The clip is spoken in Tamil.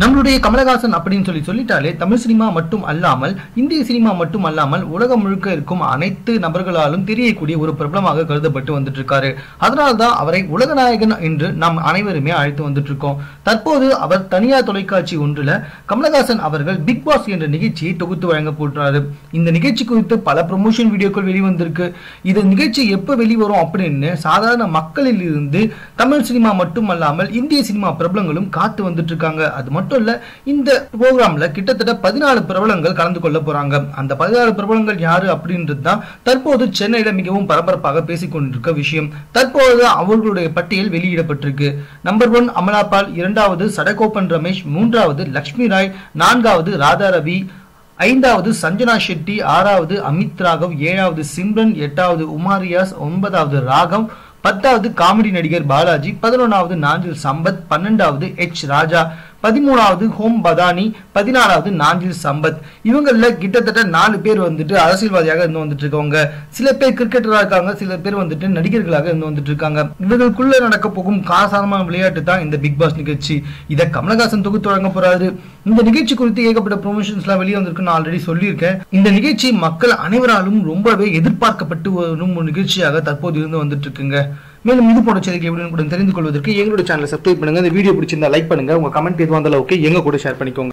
நம்மளுடைய கமலஹாசன் அப்படின்னு சொல்லி சொல்லிட்டாலே தமிழ் சினிமா மட்டும் அல்லாமல் இந்திய சினிமா மட்டும் அல்லாமல் உலகம் முழுக்க இருக்கும் அனைத்து நபர்களாலும் தெரியக்கூடிய ஒரு பிரபலமாக கருதப்பட்டு வந்துட்டு இருக்காரு அதனால்தான் அவரை அவரை உலகநாயகன் என்று நாம் அனைவருமே அழைத்து வந்துட்டு இருக்கோம் தற்போது அவர் தனியார் தொலைக்காட்சி ஒன்றுல கமலஹாசன் அவர்கள் பிக் பாஸ் என்ற நிகழ்ச்சியை தொகுத்து வழங்க போட்டுறாரு இந்த நிகழ்ச்சி குறித்து பல ப்ரொமோஷன் வீடியோக்கள் வெளிவந்திருக்கு. இந்த நிகழ்ச்சி எப்ப வெளிவரும் அப்படின்னு சாதாரண மக்களில் இருந்து தமிழ் சினிமா மட்டும் அல்லாமல் இந்திய சினிமா பிரபலங்களும் காத்து வந்துட்டு இருக்காங்க அது மட்டும் மட்டும் இல்ல இந்த ப்ரோக்ராம்ல கிட்டத்தட்ட பதினாலு பிரபலங்கள் கலந்து கொள்ள போறாங்க. அந்த பதினாலு பிரபலங்கள் யாரு அப்படின்றது தான் தற்போது சென்னையில மிகவும் பரபரப்பாக பேசிக்கொண்டிருக்க விஷயம். தற்போது அவர்களுடைய பட்டியல் வெளியிடப்பட்டிருக்கு. Number one Amala Paul. இரண்டாவது சடகோபன் ரமேஷ். மூன்றாவது லக்ஷ்மி ராய். நான்காவது ராதா ரவி. ஐந்தாவது சஞ்சனா ஷெட்டி. ஆறாவது அமித் ராகவ். ஏழாவது சிம்ரன். எட்டாவது உமாரியாஸ் ஒன்பதாவது ராகவ் பத்தாவது காமெடி நடிகர் பாலாஜி. பதினொன்றாவது நாஞ்சில் சம்பத். பன்னெண்டாவது எச் ராஜா. பதிமூணாவது ஹோம் பதானி பதினாறாவது நாஞ்சில் சம்பத். இவங்கள கிட்டத்தட்ட நாலு பேர் வந்துட்டு அரசியல்வாதியாக இருந்து வந்துட்டு இருக்கவங்க சில பேர் கிரிக்கெட்டராக இருக்காங்க சில பேர் வந்துட்டு நடிகர்களாக இருந்து வந்துட்டு இருக்காங்க இவர்களுக்குள்ள நடக்க போகும் காசாரமான விளையாட்டு தான் இந்த பிக் பாஸ் நிகழ்ச்சி. இதை கமலஹாசன் தொகுத்து வழங்க போறாரு. இந்த நிகழ்ச்சி குறித்து ஏகப்பட்ட ப்ரொமோஷன்ஸ் எல்லாம் வெளியே வந்திருக்கு நான் ஆல்ரெடி சொல்லியிருக்கேன். இந்த நிகழ்ச்சி மக்கள் அனைவராலும் ரொம்பவே எதிர்பார்க்கப்பட்டு வரும் ஒரு நிகழ்ச்சியாக தற்போது இருந்து வந்துட்டு இருக்குங்க மேலும் இது போன்ற செய்திகள் எப்படி தெரிந்து கொள்வதற்கு எங்களோட சேனலை சப்ஸ்கிரைப் பண்ணுங்க. இந்த வீடியோ பிடிச்சிருந்தா லைக் பண்ணுங்க. உங்க கமெண்ட் எதுவாக இருந்தாலும் ஓகே எங்க கூட ஷேர் பண்ணிக்கோங்க.